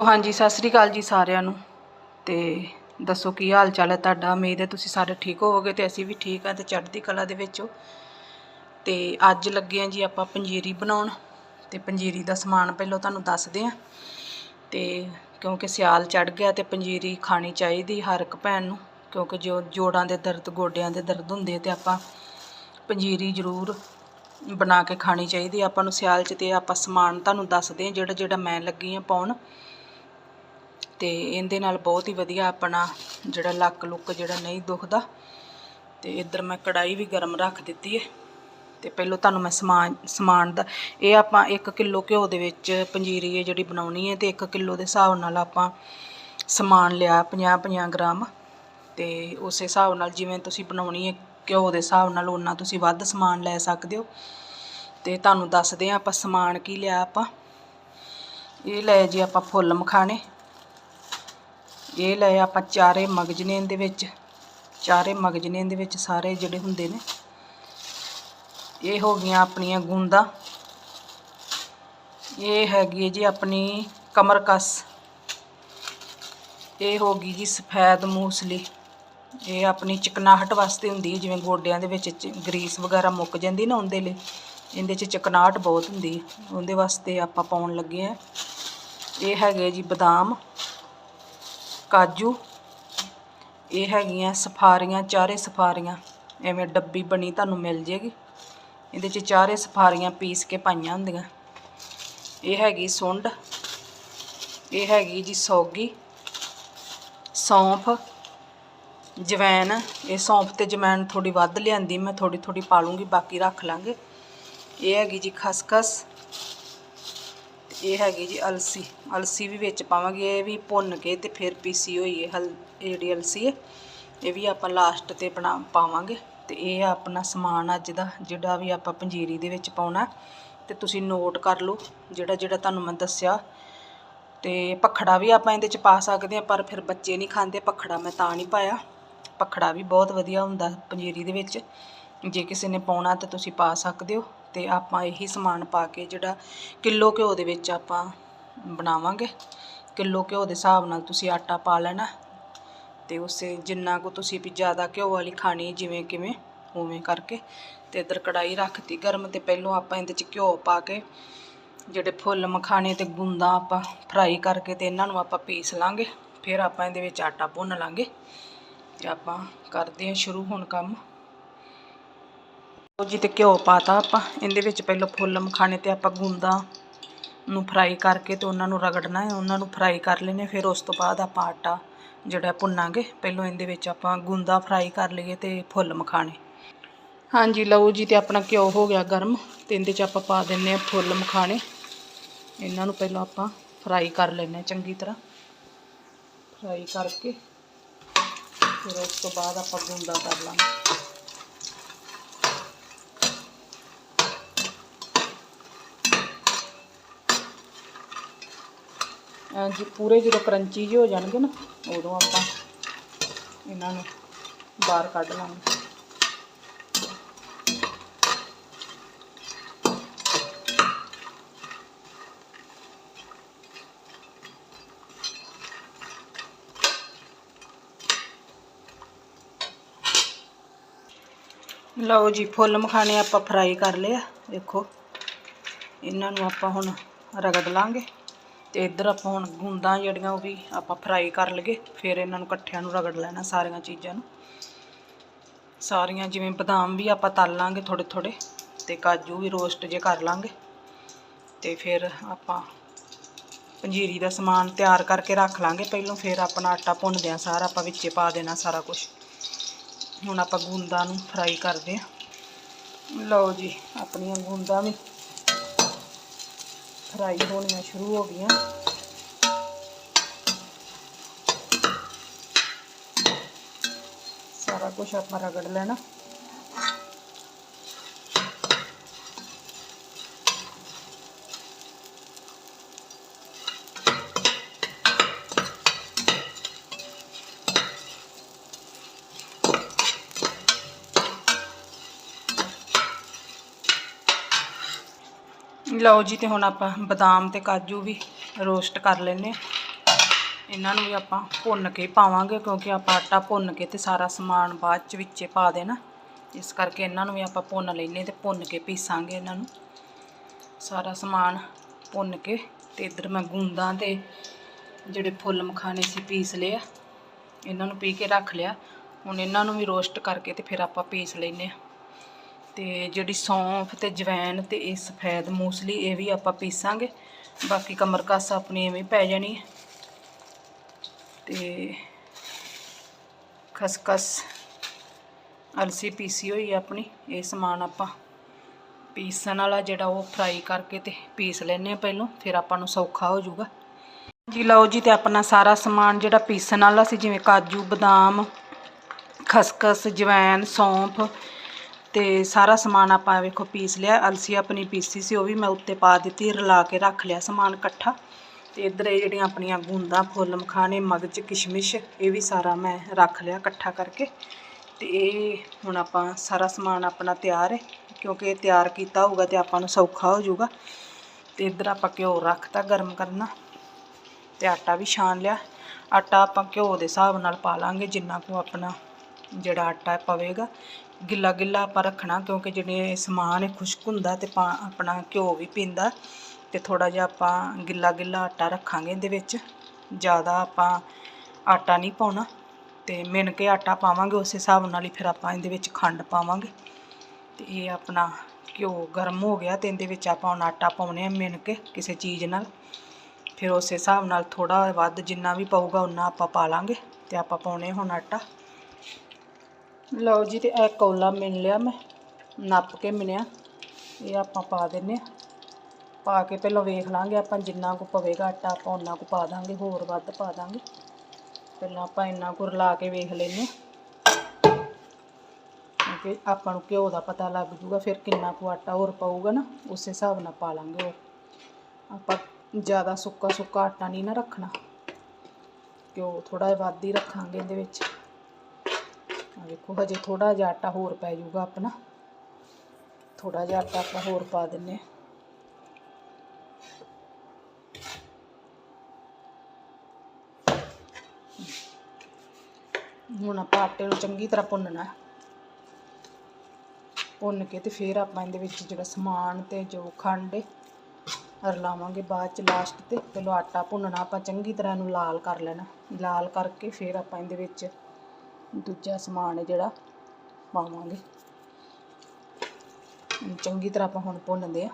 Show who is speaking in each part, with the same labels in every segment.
Speaker 1: ਹਾਂਜੀ, ਸਤਿ ਸ੍ਰੀ ਅਕਾਲ ਜੀ ਸਾਰਿਆਂ ਨੂੰ। ਤੇ ਦੱਸੋ ਕੀ ਹਾਲ ਚਾਲ ਹੈ ਤੁਹਾਡਾ? ਉਮੀਦ ਹੈ ਤੁਸੀਂ ਸਾਰੇ ਠੀਕ ਹੋਵੋਗੇ ਤੇ ਅਸੀਂ ਵੀ ਠੀਕ ਆ ਤੇ ਚੜ੍ਹਦੀ ਕਲਾ ਦੇ ਵਿੱਚ ਹੋ। ਤੇ ਅੱਜ ਲੱਗੇ ਆ ਜੀ ਆਪਾਂ ਪੰਜੀਰੀ ਬਣਾਉਣ ਤੇ ਪੰਜੀਰੀ ਦਾ ਸਮਾਨ ਪਹਿਲਾਂ ਤੁਹਾਨੂੰ ਦੱਸਦੇ ਆ ਤੇ ਕਿਉਂਕਿ ਸਿਆਲ ਚੜ ਗਿਆ ਤੇ ਪੰਜੀਰੀ ਖਾਣੀ ਚਾਹੀਦੀ ਹਰ ਇੱਕ ਭੈਣ ਨੂੰ, ਕਿਉਂਕਿ ਜੋ ਜੋੜਾਂ ਦੇ ਦਰਦ, ਗੋਡਿਆਂ ਦੇ ਦਰਦ ਹੁੰਦੇ ਤੇ ਆਪਾਂ ਪੰਜੀਰੀ ਜ਼ਰੂਰ ਬਣਾ ਕੇ ਖਾਣੀ ਚਾਹੀਦੀ ਆਪਾਂ ਨੂੰ ਸਿਆਲ 'ਚ ਤੇ ਆਪਾਂ ਸਮਾਨ ਤੁਹਾਨੂੰ ਦੱਸਦੇ ਆ ਜਿਹੜਾ ਜਿਹੜਾ ਮੈਂ ਲੱਗੀ ਆ ਪਾਉਣ। ਤੇ ਇਹਦੇ ਨਾਲ ਬਹੁਤ ਹੀ ਵਧੀਆ ਆਪਣਾ ਜਿਹੜਾ ਲੱਕ ਲੁੱਕ ਜਿਹੜਾ ਨਹੀਂ ਦੁਖਦਾ। ਤੇ ਇੱਧਰ ਮੈਂ ਕੜਾਈ ਵੀ ਗਰਮ ਰੱਖ ਦਿੱਤੀ ਹੈ। ਤੇ ਪਹਿਲਾਂ ਤੁਹਾਨੂੰ ਮੈਂ ਸਮਾਨ ਸਮਾਨ ਦਾ, ਇਹ ਆਪਾਂ 1 ਕਿਲੋ ਘਿਓ ਦੇ ਵਿੱਚ ਪੰਜੀਰੀ ਹੈ ਜਿਹੜੀ ਬਣਾਉਣੀ ਹੈ ਤੇ 1 ਕਿਲੋ ਦੇ ਹਿਸਾਬ ਨਾਲ ਆਪਾਂ ਸਮਾਨ ਲਿਆ 50 50 ਗ੍ਰਾਮ। ਤੇ ਉਸੇ ਹਿਸਾਬ ਨਾਲ ਜਿਵੇਂ ਤੁਸੀਂ ਬਣਾਉਣੀ ਹੈ ਘਿਓ ਦੇ ਹਿਸਾਬ ਨਾਲ ਉਹਨਾਂ ਤੁਸੀਂ ਵੱਧ ਸਮਾਨ ਲੈ ਸਕਦੇ ਹੋ। ਤੇ ਤੁਹਾਨੂੰ ਦੱਸਦੇ ਆ ਆਪਾਂ ਸਮਾਨ ਕੀ ਲਿਆ ਆਪਾਂ। ਇਹ ਲੈ ਜੀ ਆਪਾਂ ਫੁੱਲ ਮਖਾਣੇ। ਇਹ ਲਏ ਆਪਾਂ ਚਾਰੇ ਮਗਜਨੇ ਇਹਦੇ ਵਿੱਚ, ਚਾਰੇ ਮਗਜਨੇ ਇਹਦੇ ਵਿੱਚ ਸਾਰੇ ਜਿਹੜੇ ਹੁੰਦੇ ਨੇ। ਇਹ ਹੋ ਗਈਆਂ ਆਪਣੀਆਂ ਗੁੰਦਾ। ਇਹ ਹੈਗੀ ਹੈ ਜੀ ਆਪਣੀ ਕਮਰਕਸ। ਇਹ ਹੋ ਗਈ ਜੀ ਸਫੈਦ ਮੂਸਲੀ। ਇਹ ਆਪਣੀ ਚਿਕਨਾਹਟ ਵਾਸਤੇ ਹੁੰਦੀ ਹੈ, ਜਿਵੇਂ ਗੋਡਿਆਂ ਦੇ ਵਿੱਚ ਚ- ਗਰੀਸ ਵਗੈਰਾ ਮੁੱਕ ਜਾਂਦੀ ਨਾ ਉਹਦੇ ਲਈ, ਇਹਦੇ 'ਚ ਚਿਕਨਾਹਟ ਬਹੁਤ ਹੁੰਦੀ ਹੈ। ਉਹਦੇ ਵਾਸਤੇ ਆਪਾਂ ਪਾਉਣ ਲੱਗੇ ਆ ਇਹ ਹੈਗੇ ਜੀ ਬਦਾਮ। ਕਾਜੂ। ਇਹ ਹੈਗੀਆਂ ਸਫਾਰੀਆਂ, ਚਾਰੇ ਸਫਾਰੀਆਂ। ਐਵੇਂ ਡੱਬੀ ਬਣੀ ਤੁਹਾਨੂੰ ਮਿਲ ਜੇਗੀ। ਇਹਦੇ 'ਚ ਚਾਰੇ ਸਫਾਰੀਆਂ ਪੀਸ ਕੇ ਪਾਈਆਂ ਹੁੰਦੀਆਂ। ਇਹ ਹੈਗੀ ਸੁੰਡ। ਇਹ ਹੈਗੀ ਜੀ ਸੌਗੀ। ਸੌਂਫ। ਜਵੈਨ ਇਹ ਸੌਂਫ ਤੇ ਜਵੈਨ ਥੋੜੀ ਵੱਧ ਲਿਆਂਦੀ, ਮੈਂ ਥੋੜੀ ਥੋੜੀ ਪਾ ਲੂੰਗੀ, ਬਾਕੀ ਰੱਖ ਲਾਂਗੇ। ਇਹ ਹੈਗੀ ਜੀ ਖਸਖਸ। ਇਹ ਹੈਗੀ ਜੀ ਅਲਸੀ। ਅਲਸੀ ਵੀ ਵਿੱਚ ਪਾਵਾਂਗੇ, ਇਹ ਵੀ ਭੁੰਨ ਕੇ ਤੇ ਫਿਰ ਪੀਸੀ ਹੋਈ ਹੈ ਹਲ, ਇਹ ਜਿਹੜੀ ਅਲਸੀ ਹੈ, ਇਹ ਵੀ ਆਪਾਂ ਲਾਸਟ ਤੇ ਬਣਾ, ਪਾਵਾਂਗੇ। ਤੇ ਇਹ ਆਪਣਾ ਸਮਾਨ ਅੱਜ ਦਾ, ਜਿਹੜਾ ਵੀ ਆਪਾਂ ਪੰਜੀਰੀ ਦੇ ਵਿੱਚ ਪਾਉਣਾ, ਤੇ ਤੁਸੀਂ ਨੋਟ ਕਰ ਲਓ, ਜਿਹੜਾ ਜਿਹੜਾ ਤੁਹਾਨੂੰ ਮੈਂ ਦੱਸਿਆ। ਤੇ ਪਖੜਾ ਵੀ ਆਪਾਂ ਇਹਦੇ ਚ ਪਾ ਸਕਦੇ ਆ ਪਰ ਫਿਰ ਬੱਚੇ ਨਹੀਂ ਖਾਂਦੇ ਪਖੜਾ, ਮੈਂ ਤਾਂ ਨਹੀਂ ਪਾਇਆ। ਪਖੜਾ ਵੀ ਬਹੁਤ ਵਧੀਆ ਹੁੰਦਾ ਪੰਜੀਰੀ ਦੇ ਵਿੱਚ। ਜੇ ਕਿਸੇ ਨੇ ਪਾਉਣਾ ਤਾਂ ਤੁਸੀਂ ਪਾ ਸਕਦੇ ਹੋ। ਤੇ ਆਪਾਂ ਇਹੀ ਸਮਾਨ ਪਾ ਕੇ ਜਿਹੜਾ ਕਿਲੋ ਘਿਓ ਦੇ ਵਿੱਚ ਆਪਾਂ ਬਣਾਵਾਂਗੇ। ਕਿਲੋ ਘਿਓ ਦੇ ਹਿਸਾਬ ਨਾਲ ਤੁਸੀਂ ਆਟਾ ਪਾ ਲੈਣਾ ਤੇ ਉਸੇ ਜਿੰਨਾ ਕੁ ਤੁਸੀਂ ਵੀ ਜ਼ਿਆਦਾ ਘਿਓ ਵਾਲੀ ਖਾਣੀ ਜਿਵੇਂ ਕਿਵੇਂ ਉਵੇਂ ਕਰਕੇ ਤੇ ਇਧਰ ਕੜਾਈ ਰੱਖਤੀ ਗਰਮ ਤੇ ਪਹਿਲੋਂ ਆਪਾਂ ਇਹਦੇ ਚ ਘਿਓ ਪਾ ਕੇ ਜਿਹੜੇ ਫੁੱਲ ਮਖਾਣੇ ਤੇ ਗੁੰਦਾ ਆਪਾਂ ਫਰਾਈ ਕਰਕੇ ਤੇ ਇਹਨਾਂ ਨੂੰ ਆਪਾਂ ਪੀਸ ਲਾਂਗੇ। ਫਿਰ ਆਪਾਂ ਇਹਦੇ ਵਿੱਚ ਆਟਾ ਭੁੰਨ ਲਾਂਗੇ ਤੇ ਆਪਾਂ ਕਰਦੇ ਹਾਂ ਸ਼ੁਰੂ ਹੁਣ ਕੰਮ। ਲਓ ਜੀ ਤੇ ਘਿਓ ਪਾਤਾ ਆਪਾਂ। ਇਹਦੇ ਵਿੱਚ ਪਹਿਲਾਂ ਫੁੱਲ ਮਖਾਣੇ ਤੇ ਆਪਾਂ ਗੁੰਦਾ ਨੂੰ ਫਰਾਈ ਕਰਕੇ ਤੇ ਉਹਨਾਂ ਨੂੰ ਰਗੜਨਾ ਹੈ। ਉਹਨਾਂ ਨੂੰ ਫਰਾਈ ਕਰ ਲੈਣੇ ਫਿਰ ਉਸ ਤੋਂ ਬਾਅਦ ਆਪਾਂ ਆਟਾ ਜਿਹੜਾ ਭੁੰਨਾਂਗੇ, ਪਹਿਲਾਂ ਇਹਦੇ ਵਿੱਚ ਆਪਾਂ ਗੁੰਦਾ ਫਰਾਈ ਕਰ ਲਈਏ ਤੇ ਫੁੱਲ ਮਖਾਣੇ। ਹਾਂਜੀ, ਲਓ ਜੀ ਤੇ ਆਪਣਾ ਘਿਓ ਹੋ ਗਿਆ ਗਰਮ ਤੇ ਇਹਦੇ ਚ ਆਪਾਂ ਪਾ ਦਿੰਨੇ ਆ ਫੁੱਲ ਮਖਾਣੇ। ਇਹਨਾਂ ਨੂੰ ਪਹਿਲਾਂ ਆਪਾਂ ਫਰਾਈ ਕਰ ਲੈਣੇ ਆ ਚੰਗੀ ਤਰ੍ਹਾਂ। ਫਰਾਈ ਕਰਕੇ ਫਿਰ ਉਸ ਤੋਂ ਬਾਅਦ ਆਪਾਂ ਗੁੰਦਾ ਕਰ ਲਾਂਗੇ। ਹਾਂਜੀ ਪੂਰੇ ਜਦੋਂ ਕਰੰਚੀ ਜਿਹੇ ਹੋ ਜਾਣਗੇ ਨਾ, ਉਦੋਂ ਆਪਾਂ ਇਹਨਾਂ ਨੂੰ ਬਾਹਰ ਕੱਢ ਲਾਂਗੇ। ਲਓ ਜੀ, ਫੁੱਲ ਮਖਾਣੇ ਆਪਾਂ ਫਰਾਈ ਕਰ ਲਿਆ ਦੇਖੋ। ਇਹਨਾਂ ਨੂੰ ਆਪਾਂ ਹੁਣ ਰਗੜ ਲਾਂਗੇ। ਤੇ ਇੱਧਰ ਆਪਾਂ ਹੁਣ ਗੁੰਦਾਂ ਜਿਹੜੀਆਂ ਉਹ ਵੀ ਆਪਾਂ ਫਰਾਈ ਕਰ ਲਈਏ, ਫਿਰ ਇਹਨਾਂ ਨੂੰ ਇਕੱਠਿਆਂ ਨੂੰ ਰਗੜ ਲੈਣਾ ਸਾਰੀਆਂ ਚੀਜ਼ਾਂ ਨੂੰ। ਸਾਰੀਆਂ ਜਿਵੇਂ ਬਦਾਮ ਵੀ ਆਪਾਂ ਤਲ ਲਾਂਗੇ ਥੋੜੇ ਥੋੜੇ ਤੇ ਕਾਜੂ ਵੀ ਰੋਸਟ ਜੇ ਕਰ ਲਾਂਗੇ। ਤੇ ਫਿਰ ਆਪਾਂ ਪੰਜੀਰੀ ਦਾ ਸਮਾਨ ਤਿਆਰ ਕਰਕੇ ਰੱਖ ਲਾਂਗੇ ਪਹਿਲਾਂ, ਫਿਰ ਆਪਣਾ ਆਟਾ ਭੁੰਨਦੇ ਆ ਸਾਰਾ, ਆਪਾਂ ਵਿੱਚੇ ਪਾ ਦੇਣਾ ਸਾਰਾ ਕੁਝ ਹੁਣ ਆਪਾਂ ਗੁੰਦਾਂ ਨੂੰ ਫਰਾਈ ਕਰਦੇ ਆ ਲਓ ਜੀ, ਆਪਣੀਆਂ ਗੁੰਦਾਂ ਵੀ ਫਰਾਈ ਹੋਣੀਆਂ ਸ਼ੁਰੂ ਹੋ ਗਈਆਂ। ਸਾਰਾ ਕੁਝ ਆਪਾਂ ਰਗੜ ਲੈਣਾ। ਲਓ ਜੀ ਤੇ ਹੁਣ ਆਪਾਂ ਬਦਾਮ ਤੇ ਕਾਜੂ ਵੀ ਰੋਸਟ ਕਰ ਲੈਨੇ ਇਹਨਾਂ ਨੂੰ ਵੀ ਆਪਾਂ ਭੁੰਨ ਕੇ ਪਾਵਾਂਗੇ ਕਿਉਂਕਿ ਆਪਾਂ ਆਟਾ ਭੁੰਨ ਕੇ ਤੇ ਸਾਰਾ ਸਮਾਨ ਬਾਅਦ ਚ ਵਿੱਚੇ ਪਾ ਦੇਣਾ। ਇਸ ਕਰਕੇ ਇਹਨਾਂ ਨੂੰ ਵੀ ਆਪਾਂ ਭੁੰਨ ਲੈਨੇ ਤੇ ਭੁੰਨ ਕੇ ਪੀਸਾਂਗੇ ਇਹਨਾਂ ਨੂੰ। ਸਾਰਾ ਸਮਾਨ ਭੁੰਨ ਕੇ ਤੇ ਇੱਧਰ ਮੈਂ ਗੁੰਦਾਂ ਤੇ ਜਿਹੜੇ ਫੁੱਲ ਮਖਾਣੇ ਸੀ ਪੀਸ ਲਏ ਆ, ਇਹਨਾਂ ਨੂੰ ਪੀ ਕੇ ਰੱਖ ਲਿਆ। ਹੁਣ ਇਹਨਾਂ ਨੂੰ ਵੀ ਰੋਸਟ ਕਰਕੇ ਤੇ ਫਿਰ ਆਪਾਂ ਪੀਸ ਲੈਨੇ ਆ ਤੇ ਜਿਹੜੀ ਸੌਂਫ ਤੇ ਜਵੈਨ ਤੇ ਇਹ ਸਫੈਦ ਮੂਸਲੀ ਇਹ ਵੀ ਆਪਾਂ ਪੀਸਾਂਗੇ। ਬਾਕੀ ਕਮਰ ਕਸ ਆਪਣੀ ਐਵੇਂ ਪੈ ਜਾਣੀ ਹੈ। ਤੇ ਖਸਖਸ ਅਲਸੀ ਪੀਸੀ ਹੋਈ ਆਪਣੀ। ਇਹ ਸਮਾਨ ਆਪਾਂ ਪੀਸਣ ਵਾਲਾ ਜਿਹੜਾ ਉਹ ਫਰਾਈ ਕਰਕੇ ਤੇ ਪੀਸ ਲੈਨੇ ਆ ਪਹਿਲਾਂ, ਫਿਰ ਆਪਾਂ ਨੂੰ ਸੌਖਾ ਹੋ ਜਾਊਗਾ। ਜੀ ਲਓ ਜੀ ਤੇ ਆਪਣਾ ਸਾਰਾ ਸਮਾਨ ਜਿਹੜਾ ਪੀਸਣ ਵਾਲਾ ਸੀ, ਜਿਵੇਂ ਕਾਜੂ, ਬਦਾਮ ਖਸਖਸ ਜਵੈਨ ਸੌਂਫ ਤੇ ਸਾਰਾ ਸਮਾਨ ਆਪਾਂ ਵੇਖੋ ਪੀਸ ਲਿਆ, ਅਲਸੀ ਆਪਣੀ ਪੀਸੀ ਸੀ, ਉਹ ਵੀ ਮੈਂ ਉੱਤੇ ਪਾ ਦਿੱਤੀ, ਰਲਾ ਕੇ ਰੱਖ ਲਿਆ ਸਮਾਨ ਇਕੱਠਾ। ਤੇ ਇੱਧਰ ਇਹ ਜਿਹੜੀਆਂ ਆਪਣੀਆਂ ਗੂੰਦਾਂ ਫੁੱਲ, ਮਖਾਣੇ, ਮਗਜ, ਕਿਸ਼ਮਿਸ਼, ਇਹ ਵੀ ਸਾਰਾ ਮੈਂ ਰੱਖ ਲਿਆ ਇਕੱਠਾ ਕਰਕੇ। ਤੇ ਇਹ ਹੁਣ ਆਪਾਂ ਸਾਰਾ ਸਮਾਨ ਆਪਣਾ ਤਿਆਰ ਹੈ ਕਿਉਂਕਿ ਇਹ ਤਿਆਰ ਕੀਤਾ ਹੋਊਗਾ ਤੇ ਆਪਾਂ ਨੂੰ ਸੌਖਾ ਹੋ ਜਾਊਗਾ। ਤੇ ਇੱਧਰ ਆਪਾਂ ਘਿਓ ਰੱਖਤਾ ਗਰਮ ਕਰਨਾ, ਤੇ ਆਟਾ ਵੀ ਛਾਣ ਲਿਆ। ਆਟਾ ਆਪਾਂ ਘਿਓ ਦੇ ਹਿਸਾਬ ਨਾਲ ਪਾ ਲਾਂਗੇ, ਜਿੰਨਾ ਕੁ ਆਪਣਾ ਜਿਹੜਾ ਆਟਾ ਪਵੇਗਾ। ਗਿੱਲਾ ਗਿੱਲਾ ਆਪਾਂ ਰੱਖਣਾ, ਕਿਉਂਕਿ ਜਿਹੜੇ ਸਮਾਨ ਹੈ ਖੁਸ਼ਕ ਹੁੰਦਾ ਤੇ ਪਾ, ਆਪਣਾ ਘਿਓ ਵੀ ਪੀਂਦਾ, ਤੇ ਥੋੜਾ ਜਿਹਾ ਆਪਾਂ ਗਿੱਲਾ ਗਿੱਲਾ ਆਟਾ ਰੱਖਾਂਗੇ ਇਹਦੇ ਵਿੱਚ। ਜ਼ਿਆਦਾ ਆਪਾਂ ਆਟਾ ਨਹੀਂ ਪਾਉਣਾ, ਤੇ ਮਿਣ ਕੇ ਆਟਾ ਪਾਵਾਂਗੇ, ਉਸੇ ਹਿਸਾਬ ਨਾਲ ਹੀ ਫਿਰ ਆਪਾਂ ਇਹਦੇ ਵਿੱਚ ਖੰਡ ਪਾਵਾਂਗੇ। ਤੇ ਇਹ ਆਪਣਾ ਘਿਓ ਗਰਮ ਹੋ ਗਿਆ ਤੇ ਇਹਦੇ ਵਿੱਚ ਆਪਾਂ ਹੁਣ ਆਟਾ ਪਾਉਣੇ ਆ ਮਿਣ ਕੇ ਕਿਸੇ ਚੀਜ਼ ਨਾਲ। ਫਿਰ ਉਸੇ ਹਿਸਾਬ ਨਾਲ ਥੋੜਾ ਵੱਧ ਜਿੰਨਾ ਵੀ ਪਊਗਾ ਉਨਾ ਆਪਾਂ ਪਾ ਲਾਂਗੇ ਤੇ ਆਪਾਂ ਪਾਉਣੇ ਹੁਣ ਆਟਾ। ਲਓ ਜੀ, ਤੇ ਇਹ ਕੌਲਾ ਮਿਣ ਲਿਆ ਮੈਂ। ਨੱਪ ਕੇ ਮਿਣਿਆ। ਇਹ ਆਪਾਂ ਪਾ ਦਿੰਨੇ ਆ। ਪਾ ਕੇ ਪਹਿਲਾਂ ਵੇਖ ਲਾਂਗੇ, ਆਪਾਂ ਜਿੰਨਾ ਕੁ ਪਵੇਗਾ ਆਟਾ ਆਪਾਂ ਉਨਾ ਕੁ ਪਾ ਦਾਂਗੇ, ਹੋਰ ਵੱਧ ਪਾ ਦਾਂਗੇ। ਪਹਿਲਾਂ ਆਪਾਂ ਇੰਨਾ ਕੁ ਰਲਾ ਕੇ ਵੇਖ ਲੈਨੇ ਕਿਉਂਕਿ ਆਪਾਂ ਨੂੰ ਘਿਓ ਦਾ ਪਤਾ ਲੱਗ ਜੂਗਾ, ਫਿਰ ਕਿੰਨਾ ਕੁ ਆਟਾ ਹੋਰ ਪਊਗਾ ਨਾ, ਉਸ ਹਿਸਾਬ ਨਾਲ ਪਾ ਲਾਂਗੇ ਉਹ ਆਪਾਂ ਜ਼ਿਆਦਾ ਸੁੱਕਾ ਸੁੱਕਾ ਆਟਾ ਨਹੀਂ ਨਾ ਰੱਖਣਾ। ਘਿਓ ਥੋੜਾ ਜਿਹਾ ਵੱਧ ਹੀ ਰੱਖਾਂਗੇ ਇਹਦੇ ਵਿੱਚ। ਵੇਖੋ, ਹਜੇ ਥੋੜਾ ਜਿਹਾ ਆਟਾ ਹੋਰ ਪੈ ਜਾਊਗਾ ਆਪਣਾ। ਥੋੜਾ ਜਿਹਾ ਆਟਾ ਆਪਾਂ ਹੋਰ ਪਾ ਦਿੰਨੇ ਹੁਣ ਆਪਾਂ ਆਟੇ ਨੂੰ ਚੰਗੀ ਤਰ੍ਹਾਂ ਭੁੰਨਣਾ ਭੁੰਨ ਕੇ ਤੇ ਫਿਰ ਆਪਾਂ ਇਹਦੇ ਵਿੱਚ ਜਿਹੜਾ ਸਮਾਨ ਤੇ ਜੋ ਖੰਡ ਹੈ ਰਲਾਵਾਂਗੇ ਬਾਅਦ ਚ ਲਾਸਟ ਤੇ। ਪਹਿਲਾਂ ਆਟਾ ਭੁੰਨਣਾ, ਆਪਾਂ ਚੰਗੀ ਤਰ੍ਹਾਂ ਇਹਨੂੰ ਲਾਲ ਕਰ ਲੈਣਾ। ਲਾਲ ਕਰਕੇ ਫਿਰ ਆਪਾਂ ਇਹਦੇ ਵਿੱਚ ਦੂਜਾ ਸਮਾਨ ਹੈ ਜਿਹੜਾ ਪਾਵਾਂਗੇ। ਚੰਗੀ ਤਰ੍ਹਾਂ ਆਪਾਂ ਹੁਣ ਭੁੰਨਦੇ ਆ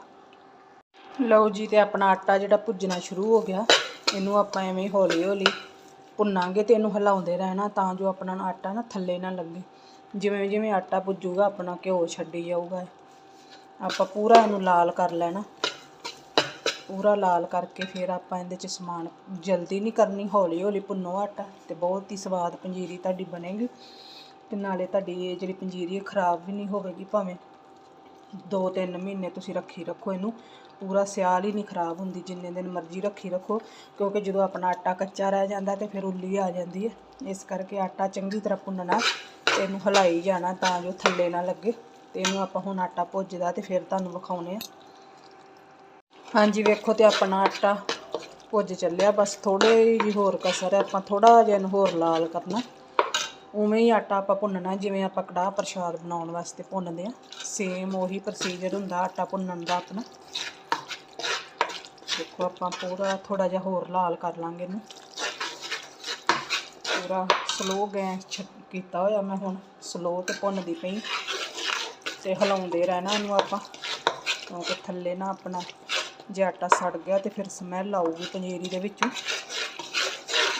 Speaker 1: ਲਓ ਜੀ, ਤੇ ਆਪਣਾ ਆਟਾ ਜਿਹੜਾ ਭੁੱਜਣਾ ਸ਼ੁਰੂ ਹੋ ਗਿਆ। ਇਹਨੂੰ ਆਪਾਂ ਐਵੇਂ ਹੌਲੀ ਹੌਲੀ ਭੁੰਨਾਂਗੇ ਤੇ ਇਹਨੂੰ ਹਿਲਾਉਂਦੇ ਰਹਿਣਾ ਤਾਂ ਜੋ ਆਪਣਾ ਆਟਾ ਨਾ ਥੱਲੇ ਨਾ ਲੱਗੇ। ਜਿਵੇਂ ਜਿਵੇਂ ਆਟਾ ਭੁੱਜੂਗਾ, ਆਪਣਾ ਘਿਓ ਛੱਡੀ ਜਾਊਗਾ। ਆਪਾਂ ਪੂਰਾ ਇਹਨੂੰ ਲਾਲ ਕਰ ਲੈਣਾ। ਪੂਰਾ ਲਾਲ ਕਰਕੇ ਫਿਰ ਆਪਾਂ ਇਹਦੇ ਚ ਸਮਾਨ ਜਲਦੀ ਨਹੀਂ ਕਰਨੀ, ਹੌਲੀ ਹੌਲੀ ਭੁੰਨੋ ਆਟਾ ਤੇ ਬਹੁਤ ਹੀ ਸਵਾਦ ਪੰਜੀਰੀ ਤੁਹਾਡੀ ਬਣੇਗੀ ਤੇ ਨਾਲੇ ਤੁਹਾਡੀ ਇਹ ਜਿਹੜੀ ਪੰਜੀਰੀ ਹੈ ਖਰਾਬ ਵੀ ਨਹੀਂ ਹੋਵੇਗੀ, ਭਾਵੇਂ ਦੋ ਤਿੰਨ ਮਹੀਨੇ ਤੁਸੀਂ ਰੱਖੀ ਰੱਖੋ ਇਹਨੂੰ, ਪੂਰਾ ਸਿਆਲ ਹੀ ਨਹੀਂ ਖਰਾਬ ਹੁੰਦੀ, ਜਿੰਨੇ ਦਿਨ ਮਰਜ਼ੀ ਰੱਖੀ ਰੱਖੋ, ਕਿਉਂਕਿ ਜਦੋਂ ਆਪਣਾ ਆਟਾ ਕੱਚਾ ਰਹਿ ਜਾਂਦਾ ਤੇ ਫਿਰ ਉੱਲੀ ਆ ਜਾਂਦੀ ਹੈ, ਇਸ ਕਰਕੇ ਆਟਾ ਚੰਗੀ ਤਰ੍ਹਾਂ ਭੁੰਨਣਾ ਤੇ ਇਹਨੂੰ ਹਿਲਾਈ ਜਾਣਾ ਤਾਂ ਜੋ ਥੱਲੇ ਨਾ ਲੱਗੇ ਤੇ ਇਹਨੂੰ ਆਪਾਂ ਹੁਣ ਆਟਾ ਭੁੱਜਦਾ ਤੇ ਫਿਰ ਤੁਹਾਨੂੰ ਵਿਖਾਉਨੇ ਆ। ਹਾਂਜੀ, ਵੇਖੋ ਤੇ ਆਪਣਾ ਆਟਾ ਭੁੱਜ ਚੱਲਿਆ। ਬਸ ਥੋੜੇ ਜਿਹੀ ਹੋਰ ਕਸਰ ਹੈ, ਆਪਾਂ ਥੋੜਾ ਜਿਹਾ ਇਹਨੂੰ ਹੋਰ ਲਾਲ ਕਰਨਾ। ਉਵੇਂ ਹੀ ਆਟਾ ਆਪਾਂ ਭੁੰਨਣਾ, ਜਿਵੇਂ ਆਪਾਂ ਕੜਾਹ ਪ੍ਰਸ਼ਾਦ ਬਣਾਉਣ ਵਾਸਤੇ ਭੁੰਨਦੇ ਆ ਸੇਮ ਉਹੀ ਪ੍ਰੋਸੀਜਰ ਹੁੰਦਾ, ਆਟਾ ਭੁੰਨਣ ਦਾ ਆਪਣਾ। ਦੇਖੋ ਆਪਾਂ ਪੂਰਾ ਥੋੜਾ ਜਿਹਾ ਹੋਰ ਲਾਲ ਕਰ ਲਾਂਗੇ ਇਹਨੂੰ। ਪੂਰਾ ਸਲੋ ਗੈਸ ਕੀਤਾ ਹੋਇਆ ਮੈਂ ਹੁਣ ਸਲੋ ਤੇ ਭੁੰਨਦੀ ਪਈ। ਤੇ ਹਿਲਾਉਂਦੇ ਰਹਿਣਾ ਇਹਨੂੰ ਆਪਾਂ, ਕਿਉਂਕਿ ਥੱਲੇ ਨਾ ਆਪਣਾ ਜੇ ਆਟਾ ਸੜ ਗਿਆ ਤੇ ਫਿਰ ਸਮੈਲ ਆਊਗੀ ਪੰਜੀਰੀ ਦੇ ਵਿੱਚੋਂ।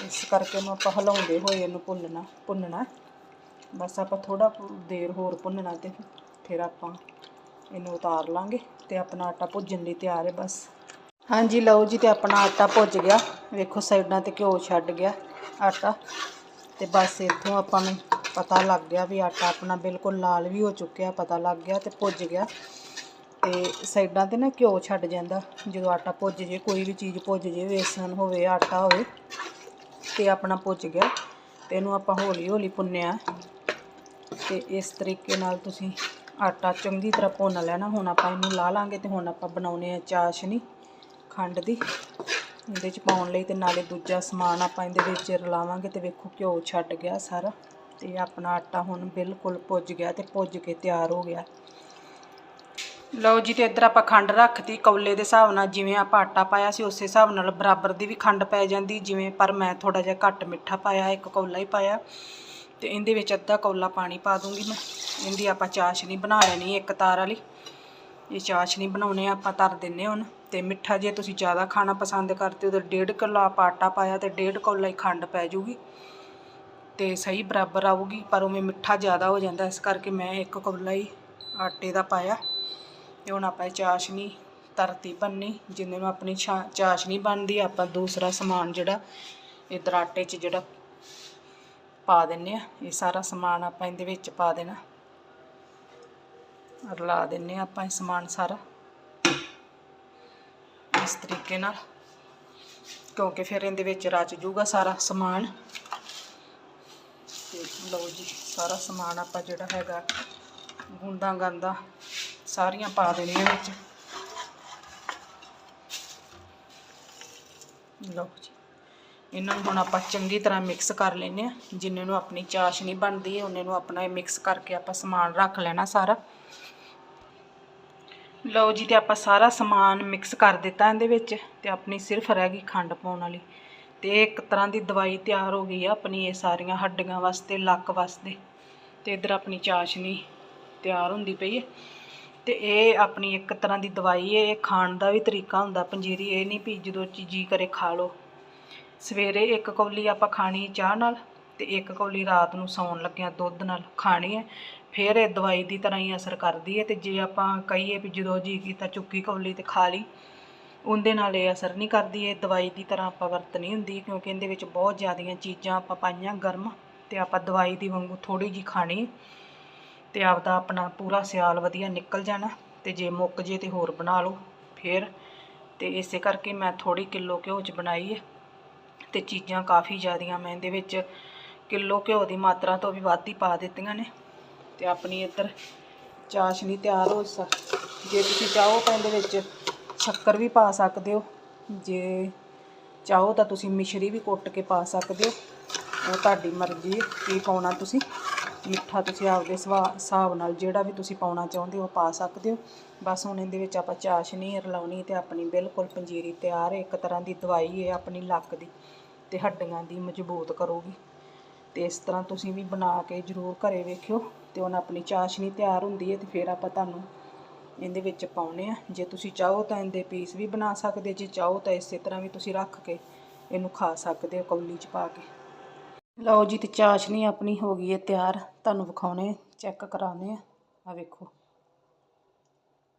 Speaker 1: ਇਸ ਕਰਕੇ ਇਹਨੂੰ ਆਪਾਂ ਹਿਲਾਉਂਦੇ ਹੋਏ ਇਹਨੂੰ ਭੁੰਨਣਾ ਭੁੰਨਣਾ। ਬਸ ਆਪਾਂ ਥੋੜਾ ਦੇਰ ਹੋਰ ਭੁੰਨਣਾ ਤੇ ਫਿਰ ਆਪਾਂ ਇਹਨੂੰ ਉਤਾਰ ਲਾਂਗੇ ਤੇ ਆਪਣਾ ਆਟਾ ਭੁੱਜਣ ਲਈ ਤਿਆਰ ਹੈ ਬਸ। ਹਾਂਜੀ ਲਓ ਜੀ ਤੇ ਆਪਣਾ ਆਟਾ ਭੁੱਜ ਗਿਆ। ਵੇਖੋ ਸਾਈਡਾਂ ਤੇ ਘਿਓ ਛੱਡ ਗਿਆ ਆਟਾ। ਤੇ ਬਸ ਇੱਥੋਂ ਆਪਾਂ ਨੂੰ ਪਤਾ ਲੱਗ ਗਿਆ ਵੀ ਆਟਾ ਆਪਣਾ ਬਿਲਕੁਲ ਲਾਲ ਵੀ ਹੋ ਚੁੱਕਿਆ, ਪਤਾ ਲੱਗ ਗਿਆ ਤੇ ਭੁੱਜ ਗਿਆ। ਤੇ ਸਾਈਡਾਂ ਤੇ ਨਾ ਘਿਓ ਛੱਡ ਜਾਂਦਾ, ਜਦੋਂ ਆਟਾ ਭੁੱਜ ਜੇ, ਕੋਈ ਵੀ ਚੀਜ਼ ਭੁੱਜ ਜੇ, ਵੇਸਣ ਹੋਵੇ, ਆਟਾ ਹੋਵੇ, ਤੇ ਆਪਣਾ ਭੁੱਜ ਗਿਆ। ਤੇ ਇਹਨੂੰ ਆਪਾਂ ਹੌਲੀ ਹੌਲੀ ਭੁੰਨਿਆ। ਤੇ ਇਸ ਤਰੀਕੇ ਨਾਲ ਤੁਸੀਂ ਆਟਾ ਚੰਗੀ ਤਰ੍ਹਾਂ ਭੁੰਨ ਲੈਣਾ। ਹੁਣ ਆਪਾਂ ਇਹਨੂੰ ਲਾ ਲਾਂਗੇ ਤੇ ਹੁਣ ਆਪਾਂ ਬਣਾਉਨੇ ਆ ਚਾਸ਼ਨੀ ਖੰਡ ਦੀ। ਇਹਦੇ ਚ ਪਾਉਣ ਲਈ ਤੇ ਨਾਲੇ ਦੂਜਾ ਸਮਾਨ ਆਪਾਂ ਇਹਦੇ ਵਿੱਚ ਰਲਾਵਾਂਗੇ ਤੇ ਵੇਖੋ ਘਿਓ ਛੱਡ ਗਿਆ ਸਾਰਾ। ਤੇ ਆਪਣਾ ਆਟਾ ਹੁਣ ਬਿਲਕੁਲ ਭੁੱਜ ਗਿਆ ਤੇ ਭੁੱਜ ਕੇ ਤਿਆਰ ਹੋ ਗਿਆ। ਲਓ ਜੀ, ਤੇ ਇੱਧਰ ਆਪਾਂ ਖੰਡ ਰੱਖਤੀ। ਕੌਲੇ ਦੇ ਹਿਸਾਬ ਨਾਲ ਜਿਵੇਂ ਆਪਾਂ ਆਟਾ ਪਾਇਆ ਸੀ, ਉਸੇ ਹਿਸਾਬ ਨਾਲ ਬਰਾਬਰ ਦੀ ਵੀ ਖੰਡ ਪੈ ਜਾਂਦੀ। ਜਿਵੇਂ ਪਰ ਮੈਂ ਥੋੜਾ ਜਿਹਾ ਘੱਟ ਮਿੱਠਾ ਪਾਇਆ, ਇੱਕ ਕੌਲਾ ਹੀ ਪਾਇਆ। ਤੇ ਇਹਦੇ ਵਿੱਚ ਅੱਧਾ ਕੌਲਾ ਪਾਣੀ ਪਾ ਦੂੰਗੀ ਮੈਂ। ਇਹਦੀ ਆਪਾਂ ਚਾਸ਼ਨੀ ਬਣਾ ਲੈਣੀ, ਇੱਕ ਤਾਰ ਵਾਲੀ। ਇਹ ਚਾਸ਼ਨੀ ਬਣਾਉਣੇ, ਆਪਾਂ ਤਰ ਦਿੰਨੇ ਹੁਣ। ਤੇ ਮਿੱਠਾ ਜੇ ਤੁਸੀਂ ਜ਼ਿਆਦਾ ਖਾਣਾ ਪਸੰਦ ਕਰਦੇ ਹੋ, ਤਾਂ ਡੇਢ ਕਿੱਲੋ ਆਪਾਂ ਆਟਾ ਪਾਇਆ ਤੇ ਡੇਢ ਕੌਲਾ ਹੀ ਖੰਡ ਪੈ ਜੂਗੀ। ਤੇ ਸਹੀ ਬਰਾਬਰ ਆਊਗੀ, ਪਰ ਉਵੇਂ ਮਿੱਠਾ ਜ਼ਿਆਦਾ ਹੋ ਜਾਂਦਾ, ਇਸ ਕਰਕੇ ਮੈਂ ਇੱਕ ਕੌਲਾ ਹੀ ਆਟੇ ਦਾ ਪਾਇਆ। ਤੇ ਹੁਣ ਆਪਾਂ ਇਹ ਚਾਸ਼ਨੀ ਧਰਤੀ ਬੰਨੀ ਜਿੰਨੇ ਨੂੰ ਆਪਣੀ ਛਾ- ਚਾਸ਼ਨੀ ਬਣਦੀ ਆਪਾਂ ਦੂਸਰਾ ਸਮਾਨ ਜਿਹੜਾ ਇਹ ਦਰਾਟੇ 'ਚ ਜਿਹੜਾ ਪਾ ਦਿੰਨੇ ਆ, ਇਹ ਸਾਰਾ ਸਮਾਨ ਆਪਾਂ ਇਹਦੇ ਵਿੱਚ ਪਾ ਦੇਣਾ। ਰਲਾ ਦਿੰਨੇ ਆ ਆਪਾਂ ਇਹ ਸਮਾਨ ਸਾਰਾ, ਇਸ ਤਰੀਕੇ ਨਾਲ, ਕਿਉਂਕਿ ਫਿਰ ਇਹਦੇ ਵਿੱਚ ਰਚ ਜੂਗਾ ਸਾਰਾ ਸਮਾਨ। ਤੇ ਲਓ ਜੀ, ਸਾਰਾ ਸਮਾਨ ਆਪਾਂ ਜਿਹੜਾ ਹੈਗਾ ਗੁੰਦਾ ਗੰਦਾ ਸਾਰੀਆਂ ਪਾ ਦੇਣੀਆਂ ਵਿੱਚ। ਲਓ ਜੀ। ਇਹਨਾਂ ਨੂੰ ਹੁਣ ਆਪਾਂ ਚੰਗੀ ਤਰ੍ਹਾਂ ਮਿਕਸ ਕਰ ਲੈਨੇ ਆ ਜਿੰਨੇ ਨੂੰ ਆਪਣੀ ਚਾਸ਼ਨੀ ਬਣਦੀ, ਉਹਨੇ ਨੂੰ ਆਪਣਾ ਇਹ ਮਿਕਸ ਕਰਕੇ ਆਪਾਂ ਸਮਾਨ ਰੱਖ ਲੈਣਾ ਸਾਰਾ। ਲਓ ਜੀ, ਤੇ ਆਪਾਂ ਸਾਰਾ ਸਮਾਨ ਮਿਕਸ ਕਰ ਦਿੱਤਾ ਇਹਦੇ ਵਿੱਚ, ਤੇ ਆਪਣੀ ਸਿਰਫ ਰਹਿ ਗਈ ਖੰਡ ਪਾਉਣ ਵਾਲੀ। ਤੇ ਇੱਕ ਤਰ੍ਹਾਂ ਦੀ ਦਵਾਈ ਤਿਆਰ ਹੋ ਗਈ ਆ ਆਪਣੀ ਇਹ ਸਾਰੀਆਂ ਹੱਡੀਆਂ ਵਾਸਤੇ, ਲੱਕ ਵਾਸਤੇ। ਤੇ ਇਧਰ ਆਪਣੀ ਚਾਸ਼ਨੀ ਤਿਆਰ ਹੁੰਦੀ ਪਈ ਹੈ ਤੇ ਇਹ ਆਪਣੀ ਇੱਕ ਤਰ੍ਹਾਂ ਦੀ ਦਵਾਈ ਹੈ, ਇਹ ਖਾਣ ਦਾ ਵੀ ਤਰੀਕਾ ਹੁੰਦਾ ਪੰਜੀਰੀ, ਇਹ ਨਹੀਂ ਵੀ ਜਦੋਂ ਚੀ- ਜੀ ਕਰੇ ਖਾ ਲਓ। ਸਵੇਰੇ ਇੱਕ ਕੌਲੀ ਆਪਾਂ ਖਾਣੀ ਚਾਹ ਨਾਲ ਤੇ ਇੱਕ ਕੌਲੀ ਰਾਤ ਨੂੰ ਸੌਣ ਲੱਗਿਆਂ ਦੁੱਧ ਨਾਲ ਖਾਣੀ ਹੈ, ਫਿਰ ਇਹ ਦਵਾਈ ਦੀ ਤਰ੍ਹਾਂ ਹੀ ਅਸਰ ਕਰਦੀ ਹੈ ਤੇ ਜੇ ਆਪਾਂ ਕਹੀਏ ਵੀ ਜਦੋਂ ਜੀ ਕੀਤਾ ਚੁੱਕੀ ਕੌਲੀ ਤੇ ਖਾ ਲਈ, ਉਹਦੇ ਨਾਲ ਇਹ ਅਸਰ ਨਹੀਂ ਕਰਦੀ, ਇਹ ਦਵਾਈ ਦੀ ਤਰ੍ਹਾਂ ਆਪਾਂ ਵਰਤਣੀ ਹੁੰਦੀ ਕਿਉਂਕਿ ਇਹਦੇ ਵਿੱਚ ਬਹੁਤ ਜ਼ਿਆਦੀਆਂ ਚੀਜ਼ਾਂ ਆਪਾਂ ਪਾਈਆਂ ਗਰਮ ਤੇ ਆਪਾਂ ਦਵਾਈ ਦੀ ਵਾਂਗੂ ਥੋੜੀ ਜੀ ਖਾਣੀ ਤੇ ਆਪਦਾ ਆਪਣਾ ਪੂਰਾ ਸਿਆਲ ਵਧੀਆ ਨਿਕਲ ਜਾਣਾ ਤੇ ਜੇ ਮੁੱਕ ਜੇ ਤੇ ਹੋਰ ਬਣਾ ਲਓ ਫਿਰ। ਤੇ ਇਸੇ ਕਰਕੇ ਮੈਂ ਥੋੜੀ ਕਿਲੋ ਘਿਓ ਚ ਬਣਾਈ ਹੈ ਤੇ ਚੀਜ਼ਾਂ ਕਾਫੀ ਜ਼ਿਆਦੀਆਂ ਮੈਂ ਇਹਦੇ ਵਿੱਚ ਕਿਲੋ ਘਿਓ ਦੀ ਮਾਤਰਾ ਤੋਂ ਵੀ ਵੱਧ ਹੀ ਪਾ ਦਿੱਤੀਆਂ ਨੇ। ਤੇ ਆਪਣੀ ਇੱਧਰ ਚਾਸ਼ਨੀ ਤਿਆਰ ਹੋ ਸਕ ਜੇ ਤੁਸੀਂ ਚਾਹੋ ਤਾਂ ਇਹਦੇ ਵਿੱਚ ਸ਼ੱਕਰ ਵੀ ਪਾ ਸਕਦੇ ਹੋ। ਜੇ ਚਾਹੋ ਤਾਂ ਤੁਸੀਂ ਮਿਸ਼ਰੀ ਵੀ ਕੁੱਟ ਕੇ ਪਾ ਸਕਦੇ ਹੋ। ਉਹ ਤੁਹਾਡੀ ਮਰਜ਼ੀ ਹੈ ਕੀ ਪਾਉਣਾ ਤੁਸੀਂ। ਮਿੱਠਾ ਤੁਸੀਂ ਆਪਦੇ ਸਵਾ- ਹਿਸਾਬ ਨਾਲ ਜਿਹੜਾ ਵੀ ਤੁਸੀਂ ਪਾਉਣਾ ਚਾਹੁੰਦੇ ਹੋ ਪਾ ਸਕਦੇ ਹੋ। ਬਸ ਹੁਣ ਇਹਦੇ ਵਿੱਚ ਆਪਾਂ ਚਾਸ਼ਨੀ ਰਲਾਉਣੀ ਤੇ ਆਪਣੀ ਬਿਲਕੁਲ ਪੰਜੀਰੀ ਤਿਆਰ ਹੈ। ਇੱਕ ਤਰ੍ਹਾਂ ਦੀ ਦਵਾਈ ਹੈ ਆਪਣੀ ਲੱਕ ਦੀ ਤੇ ਹੱਡੀਆਂ ਦੀ ਮਜ਼ਬੂਤ ਕਰੂਗੀ। ਤੇ ਇਸ ਤਰ੍ਹਾਂ ਤੁਸੀਂ ਵੀ ਬਣਾ ਕੇ ਜ਼ਰੂਰ ਘਰੇ ਵੇਖਿਓ ਤੇ ਹੁਣ ਆਪਣੀ ਚਾਸ਼ਨੀ ਤਿਆਰ ਹੁੰਦੀ ਹੈ ਤੇ ਫਿਰ ਆਪਾਂ ਤੁਹਾਨੂੰ ਇਹਦੇ ਵਿੱਚ ਪਾਉਣੇ ਆ। ਜੇ ਤੁਸੀਂ ਚਾਹੋ ਤਾਂ ਇਹਦੇ ਪੀਸ ਵੀ ਬਣਾ ਸਕਦੇ ਜੇ ਚਾਹੋ ਤਾਂ ਇਸੇ ਤਰ੍ਹਾਂ ਵੀ ਤੁਸੀਂ ਰੱਖ ਕੇ ਇਹਨੂੰ ਖਾ ਸਕਦੇ ਹੋ ਕੌਲੀ 'ਚ ਪਾ ਕੇ। ਲਓ ਜੀ ਤੇ ਚਾਸ਼ਨੀ ਆਪਣੀ ਹੋ ਗਈ ਹੈ ਤਿਆਰ। ਤੁਹਾਨੂੰ ਵਿਖਾਉਣੇ, ਚੈੱਕ ਕਰਾਉਣੇ ਆ। ਆ ਵੇਖੋ।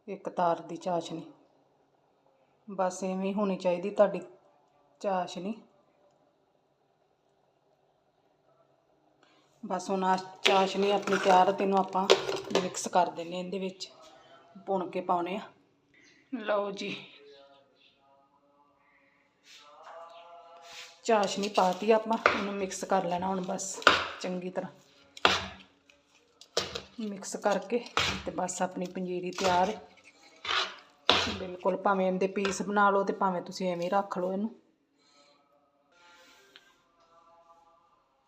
Speaker 1: ਇੱਕ ਤਾਰ ਦੀ ਚਾਸ਼ਨੀ। ਬਸ ਐਵੇਂ ਹੋਣੀ ਚਾਹੀਦੀ ਤੁਹਾਡੀ ਚਾਸ਼ਨੀ। ਬਸ ਹੁਣ ਆਹ ਚਾਸ਼ਨੀ ਆਪਣੀ ਤਿਆਰ ਤੇ ਇਹਨੂੰ ਆਪਾਂ ਮਿਕਸ ਕਰ ਦਿੰਨੇ ਇਹਦੇ ਵਿੱਚ। ਭੁੰਨ ਕੇ ਪਾਉਣੇ ਆ। ਲਓ ਜੀ। ਚਾਸ਼ਨੀ ਪਾਤੀ ਆਪਾਂ ਇਹਨੂੰ ਮਿਕਸ ਕਰ ਲੈਣਾ ਹੁਣ ਬਸ, ਚੰਗੀ ਤਰ੍ਹਾਂ। ਮਿਕਸ ਕਰਕੇ ਤੇ ਬਸ ਆਪਣੀ ਪੰਜੀਰੀ ਤਿਆਰ ਹੈ। ਬਿਲਕੁਲ ਭਾਵੇਂ ਇਹਦੇ ਪੀਸ ਬਣਾ ਲਓ ਤੇ ਭਾਵੇਂ ਤੁਸੀਂ ਐਵੇਂ ਰੱਖ ਲਓ ਇਹਨੂੰ।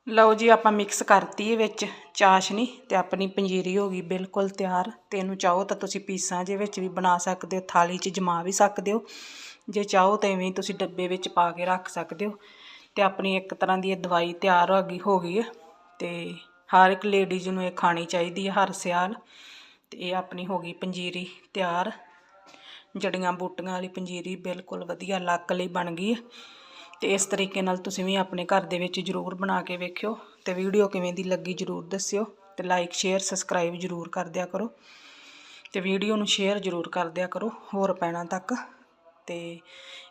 Speaker 1: ਲਓ ਜੀ, ਆਪਾਂ ਮਿਕਸ ਕਰਤੀ ਇਹ ਵਿੱਚ ਚਾਸ਼ਨੀ ਤੇ ਆਪਣੀ ਪੰਜੀਰੀ ਹੋ ਗਈ ਬਿਲਕੁਲ ਤਿਆਰ ਤੇ ਇਹਨੂੰ ਚਾਹੋ ਤਾਂ ਤੁਸੀਂ ਪੀਸਾਂ ਦੇ ਵਿੱਚ ਵੀ ਬਣਾ ਸਕਦੇ ਹੋ, ਥਾਲੀ 'ਚ ਜਮਾ ਵੀ ਸਕਦੇ ਹੋ। ਜੇ ਚਾਹੋ ਤਾਂ ਐਵੇਂ ਹੀ ਤੁਸੀਂ ਡੱਬੇ ਵਿੱਚ ਪਾ ਕੇ ਰੱਖ ਸਕਦੇ ਹੋ। ਤੇ ਆਪਣੀ ਇੱਕ ਤਰ੍ਹਾਂ ਦੀ ਇਹ ਦਵਾਈ ਤਿਆਰ ਹੋ ਗਈ ਹੋ ਗਈ ਹੈ ਤੇ ਹਰ ਇੱਕ ਲੇਡੀਜ਼ ਨੂੰ ਇਹ ਖਾਣੀ ਚਾਹੀਦੀ ਹੈ ਹਰ ਸਿਆਲ। ਤੇ ਇਹ ਆਪਣੀ ਹੋ ਗਈ ਪੰਜੀਰੀ ਤਿਆਰ। ਜੜੀਆਂ ਬੂਟੀਆਂ ਵਾਲੀ ਪੰਜੀਰੀ ਬਿਲਕੁਲ ਵਧੀਆ ਲੱਕ ਲਈ ਬਣ ਗਈ ਹੈ ਤੇ ਇਸ ਤਰੀਕੇ ਨਾਲ ਤੁਸੀਂ ਵੀ ਆਪਣੇ ਘਰ ਦੇ ਵਿੱਚ ਜ਼ਰੂਰ ਬਣਾ ਕੇ ਵੇਖਿਓ ਤੇ ਵੀਡੀਓ ਕਿਵੇਂ ਦੀ ਲੱਗੀ ਜ਼ਰੂਰ ਦੱਸਿਓ ਤੇ ਲਾਈਕ ਸ਼ੇਅਰ ਸਬਸਕ੍ਰਾਈਬ ਜ਼ਰੂਰ ਕਰ ਦਿਆ ਕਰੋ। ਤੇ ਵੀਡੀਓ ਨੂੰ ਸ਼ੇਅਰ ਜ਼ਰੂਰ ਕਰ ਦਿਆ ਕਰੋ ਹੋਰ ਪੈਣਾ ਤੱਕ। ਤੇ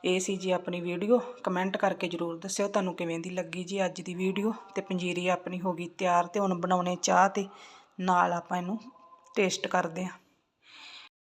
Speaker 1: ਇਹ ਸੀ ਜੀ ਆਪਣੀ ਵੀਡੀਓ। ਕਮੈਂਟ ਕਰਕੇ ਜ਼ਰੂਰ ਦੱਸਿਓ ਤੁਹਾਨੂੰ ਕਿਵੇਂ ਦੀ ਲੱਗੀ ਜੀ ਅੱਜ ਦੀ ਵੀਡੀਓ ਤੇ ਪੰਜੀਰੀ ਆਪਣੀ ਹੋ ਗਈ ਤਿਆਰ ਤੇ ਹੁਣ ਬਣਾਉਣੇ ਚਾਹ ਤੇ ਨਾਲ ਆਪਾਂ ਇਹਨੂੰ ਟੇਸਟ ਕਰਦੇ ਹਾਂ।